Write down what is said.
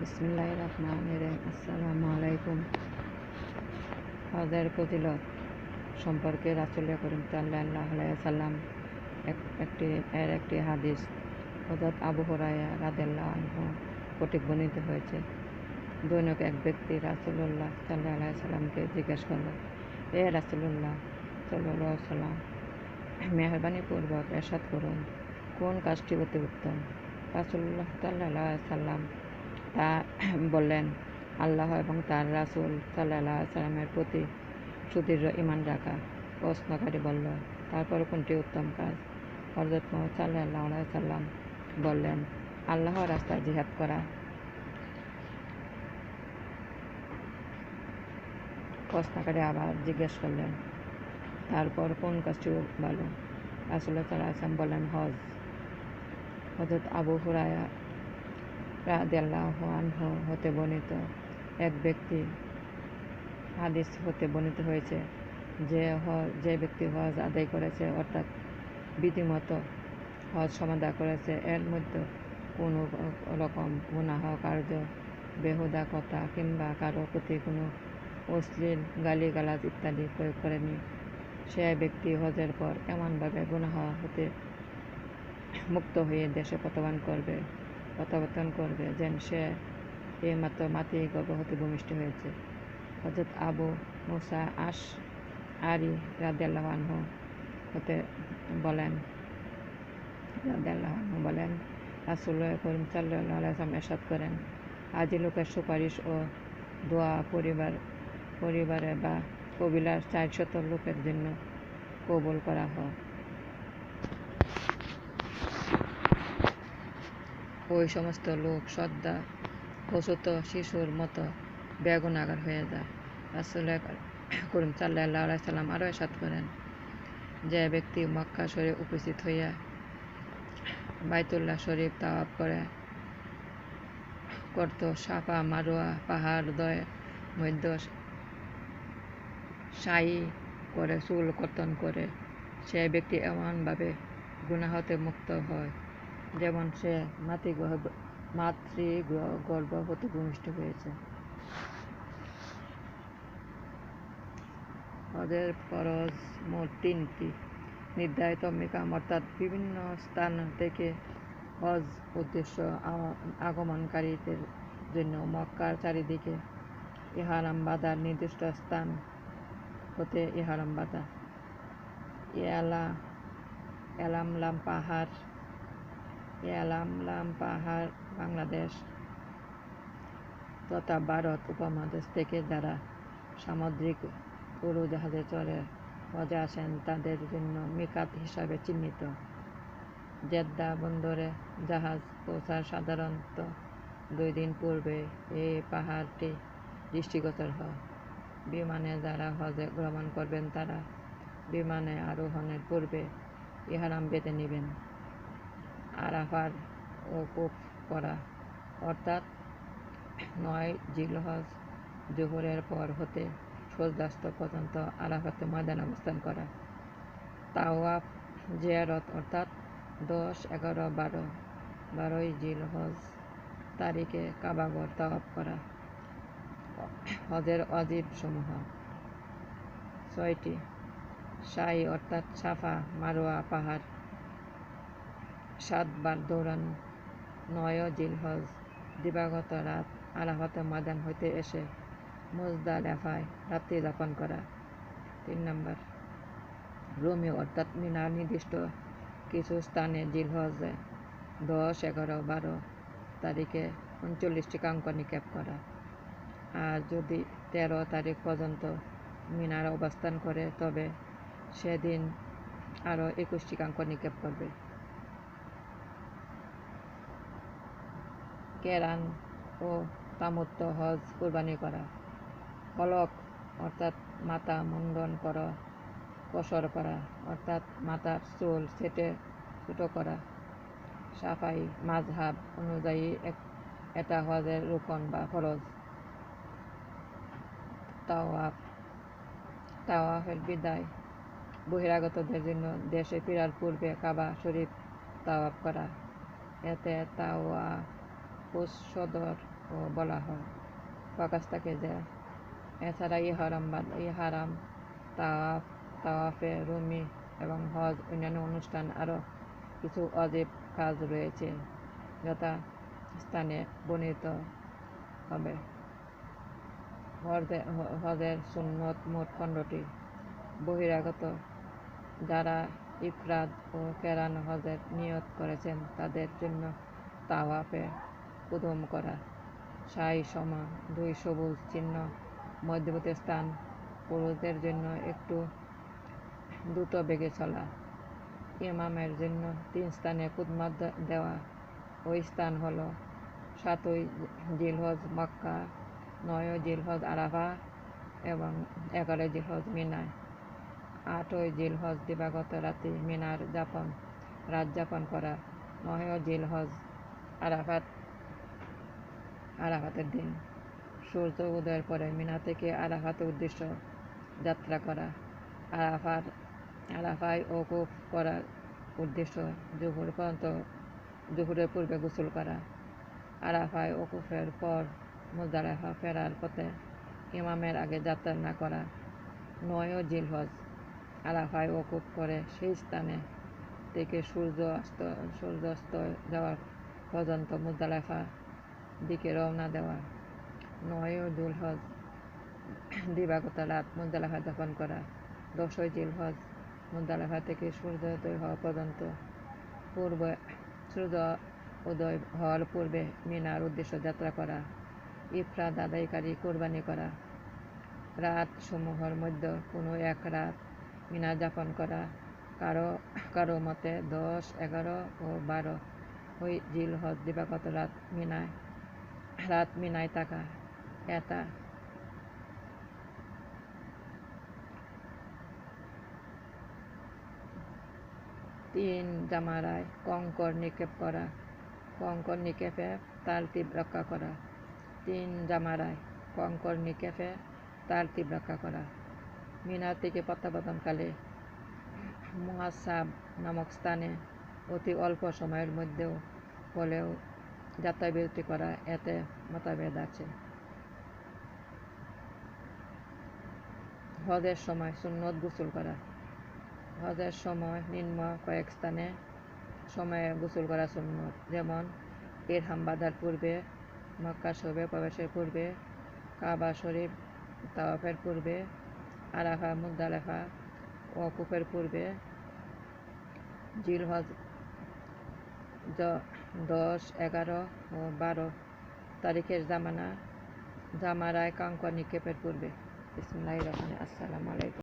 বিসমিল্লাহ রহমান রহিম। আসসালামু আলাইকুম। হজের ফজিলত সম্পর্কে রাসুল করিম সাল্লাহ সাল্লাম একটি এর একটি হাদিস হজরত আবু হরাইয়া রাদেল্লাহ কটিক বর্ণিত হয়েছে। দৈনিক এক ব্যক্তি রাসুল্লাহ সাল্লাহ সাল্লামকে জিজ্ঞেস করল, এ রাসুল্লাহ সাল্লাহ সাল্লাম মেহরবানি পূর্বক এরশাদ করুন। কোন কাজটি অতি উত্তম? রাসুল্লাহ সাল্লাহ সাল্লাম তা বললেন, আল্লাহ এবং তার রাসুল সাল্লাহ সাল্লামের প্রতি সুদৃঢ় ইমান রাখা প্রশ্নকারী বলল। তারপর কোনটি উত্তম কাজ? হজরত মোহাম্মদ সাল্লাহ সাল্লাম বললেন, আল্লাহ রাস্তায় জিহাদ করা। প্রশ্নকারী আবার জিজ্ঞেস করলেন, তারপর কোন কাজটি ভালো? রাসুল্লাহ সাল্লাহ আসলাম বললেন, হজ। হজরত আবু হুরায়া হতে বর্ণিত এক ব্যক্তি হাদিস হতে বর্ণিত হয়েছে যে যে ব্যক্তি হজ আদায় করেছে অর্থাৎ বিধিমতো হজ সমাধা করেছে, এর মধ্যে কোনো রকম গুনাহ, কার্য, বেহুদা, কথা কিংবা কারও প্রতি কোনো অশ্লীল গালিগালাজ ইত্যাদি প্রয়োগ করেনি। সে ব্যক্তি হজের পর এমনভাবে গুনাহ হতে মুক্ত হয়ে দেশে প্রত্যাবর্তন করবে। প্রত্যাবর্তন করবে যেন সে এইমাত্র মাতি গর্ভবতী ভূমিষ্ঠ হয়েছে। হজরত আবু মুসা আশ আরি রাদেল্লাহানহু হতে বলেন রাদেল্লাহানহু বলেন রাসুল্লাহ করিম আলাইসলাম এরশাদ করেন, আজি লোকের সুপারিশ ও দোয়া পরিবার, পরিবারে বা কবিলার চারশত লোকের জন্য কবুল করা হয় ওই সমস্ত লোক শ্রদ্ধা প্রসূত শিশুর মতো বেগুনাগার হয়ে যায়। রাসুল করিম সাল্লাহ সাল্লাম আরও এসাদ করেন যে ব্যক্তি মক্কা শরীফ উপস্থিত হইয়া বাইতুল্লাহ শরীফ তাওয়াব করে, করত সাফা মারোয়া, পাহাড় দয়, মধ্য সাই করে, চুল কর্তন করে, সে ব্যক্তি এমনভাবে গুণাহতে মুক্ত হয় যেমন সে মাতৃ মাতৃ গর্ভবতী ভূমিষ্ঠ হয়েছে। হজের ফরজ মোট তিনটি। নির্ধারিত মেকাম অর্থাৎ বিভিন্ন স্থান থেকে হজ উদ্দেশ্য আগমনকারীদের জন্য মক্কার চারিদিকে ইহারাম বাঁধার নির্দিষ্ট স্থান হতে ইহারাম বাঁধা। ইয়ালা এলামলাম পাহাড় এলামলাম পাহাড়, বাংলাদেশ তথা ভারত উপমহাদেশ থেকে যারা সামুদ্রিক উড়োজাহাজে চড়ে হজে আসেন, তাদের জন্য মিকাত হিসাবে চিহ্নিত। জেদ্দা বন্দরে জাহাজ পৌঁছার সাধারণত দুই দিন পূর্বে এই পাহাড়টি দৃষ্টিগোচর হয়। বিমানে যারা হজে ভ্রমণ করবেন, তারা বিমানে আরোহণের পূর্বে ইহারাম বেঁধে নেবেন। আরাফার ওকুফ করা। অর্থাৎ নয় জিলহজ জোহরের পর হতে সূর্যাস্ত পর্যন্ত আরাফাতে ময়দান অবস্থান করা। তাওয়াফ, জিয়ারত, অর্থাৎ দশ, এগারো, বারো, বারোই জিলহজ তারিখে কাবাগর তাওয়াফ করা। হজের অজীব সমূহ। ছয়টি। সাই অর্থাৎ সাফা মারোয়া পাহাড়। সাতবার দৌড়ানো। নয় জিলহজ, দিবাগত রাত আলাহতে ময়দান হইতে এসে মুজদা লেফায় রাত্রি যাপন করা। তিন নম্বর, রোমিও অর্থাৎ মিনার নির্দিষ্ট কিছু স্থানে জিলহজে দশ, এগারো, বারো তারিখে উনচল্লিশটি কাঙ্ক নিক্ষেপ করা। আর যদি তেরো তারিখ পর্যন্ত মিনার অবস্থান করে, তবে সেদিন আরও একুশটি কাঙ্ক নিক্ষেপ করবে। কেরান ও তামুত্ব হজ কুরবানি করা। কলক, অর্থাৎ মাথা মুন্ডন করা। কসর করা, অর্থাৎ মাথার চুল সেটে ছোটো করা। সাফাই মাঝহাব অনুযায়ী এটা হজের রোপণ বা ফরজ। তাওয়াফ, তাওয়াফের বিদায়। বহিরাগতদের জন্য দেশে ফেরার পূর্বে কাবা শরীফ তাওয়াফ করা। এতে তাওয়া সদর, ও বলা হয়। প্রকাশ থাকে এছাড়া ইহারাম ইহারাম তাওয়াফ তাওয়াফে রুমি এবং হজ অন্যান্য অনুষ্ঠান আরও কিছু অজীব কাজ রয়েছে যথা স্থানে বর্ণিত হবে। হজের সুন্নত মোট পনেরোটি। বহিরাগত যারা ইফরাদ ও কেরান হজের নিয়ত করেছেন তাদের জন্য তাওয়াফে কুদম করা। সাই সমা দুই সবুজ চিহ্ন মধ্যবর্তী স্থান পুরুষদের জন্য একটু দ্রুত বেগে চলা। ইমামের জন্য তিন স্থানে কুদমা দেওয়া। ওই স্থান হল সাতই জিলহজ মক্কা নয় জিলহজ আরাফা এবং এগারোই জিলহজ মিনায় আটই জিলহজ দিবাগত রাতে মিনার যাপন রাত যাপন করা। নয় জিলহজ আরাফাত আরাফাতের দিন। সূর্য উদয়ের পরে মিনা থেকে আরাফাতের উদ্দেশ্য যাত্রা করা। আরাফার আরাফায় ওকুফ করার উদ্দেশ্য জোহর পর্যন্ত, জোহরের পূর্বে গোসল করা। আরাফায় ওকুফের পর মুজদালেফা ফেরার পথে ইমামের আগে যাত্রা না করা। নয় জিলহজ। আরাফায় ওকুফ করে সেই স্থানে থেকে সূর্য অস্ত, সূর্যাস্ত যাওয়ার পর্যন্ত মুজদালেফা দিকে রওনা দেওয়া। নয় দুলহজ দিবাগত রাত মুজদালেফা যাপন করা। দশই জিলহজ মুজদালেফা থেকে সূর্যোদয় হওয়া পর্যন্ত। পূর্ব সূর্য উদয় হওয়ার পূর্বে মিনার উদ্দেশ্য যাত্রা করা। ইফরাদ আদায়কারী কোরবানি করা। রাত সমূহের মধ্যে কোনো এক রাত মিনা যাপন করা। কারও কারও মতে দশ, এগারো ও বারো। ওই জিল হজ দিবাগত রাত মিনায় রাত মিনায় থাকা এটা তিন জামারায় কঙ্কর নিক্ষেপ করা কঙ্কর নিক্ষেপে তারতিব রক্ষা করা তিন জামারায় কঙ্কর নিক্ষেপে তারতিব রক্ষা করা মিনার থেকে প্রত্যাবর্তনকালে মুহাসাব নামক স্থানে অতি অল্প সময়ের মধ্যেও হলেও যাত্রা বিরতি করা এতে মতভেদ আছে। হজের সময় সুন্নত গোসল করা। হজের সময় নিম্ন কয়েক স্থানে সময়ে গোসল করা সুন্নত, যেমন ইরহাম বাঁধার পূর্বে, মক্কা শরীফে প্রবেশের পূর্বে, কাবা শরীফ তাওয়াফের পূর্বে, আরাফা মুদালেফা ওয়াকুফের পূর্বে। জিলহজ দ- দশ এগারো ও বারো তারিখের জামানা জামারায় কাঙ্ক নিক্ষেপের পূর্বে। বিসমুল্লাহির রহমান আসসালামু আলাইকুম।